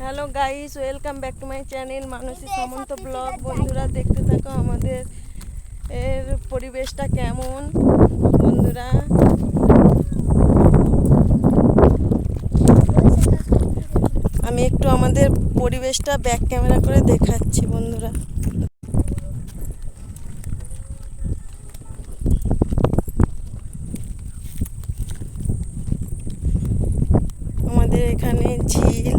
Hello guys welcome back to my channel Manasi Samanta vlog. বন্ধুরা দেখতে থাকো আমাদের এর পরিবেশটা কেমন? বন্ধুরা। আমি একটু আমাদের পরিবেশটা ব্যাক ক্যামেরা করে দেখাচ্ছি বন্ধুরা। আমাদের এখানে ঝিল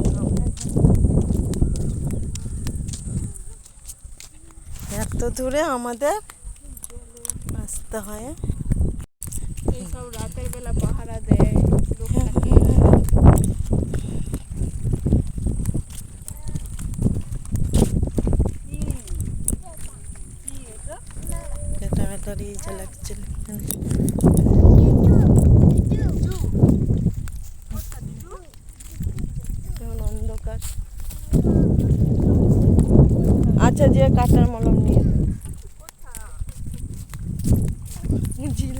এত দূরে আমাদের আসতে হয়। এইসব রাতের বেলা পাহারা দেয় এটা দাঁড়িয়ে যা লাগছিল অন্ধকার। আচ্ছা যে কাটার মলম নিয়ে। ঝিল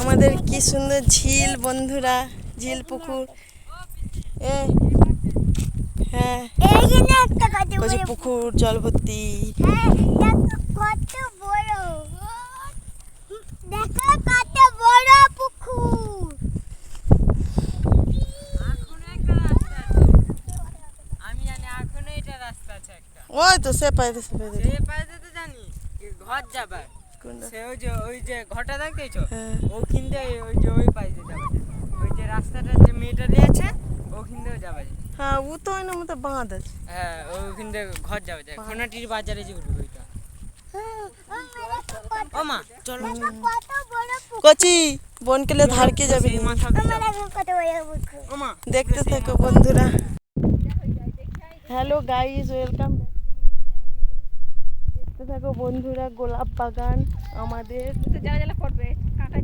আমাদের কি সুন্দর ঝিল বন্ধুরা ঝিল পুকুর। এ হ্যাঁ পুকুর জল ভর্তি হ্যাঁ, দেখো কত বড় দেখো কত বড় পুকুর আমি জানি এখনও এটা রাস্তা আছে একটা ওই তো সে পাইতে সে পাইতে সে পাশে তো জানি ঘর যাবার। কোনটা? সে ওই যে ওই যে ঘরটা দেখতেছো হ্যাঁ। ওখান দিয়ে ওই যে ওই পাশে যাবে। ওই যে রাস্তাটা যে মেয়েটা নিয়েছে ওখান দিয়েও যাবে। হ্যাঁ ও তো ওই না মতো বাঁধ। আছে হ্যাঁ ওখান দিয়ে ঘর যাবে। যায় খোনাটির বাজারে যে উঠবে ওইটা। ও মা চলো। কচি বনকেলে ধারকে যাবি। ও দেখতে থাকো। বন্ধুরা। হ্যালো গাইস ওয়েলকাম দেখতে থাকো বন্ধুরা গোলাপ বাগান আমাদের। যারা যারা করবে কাঁটা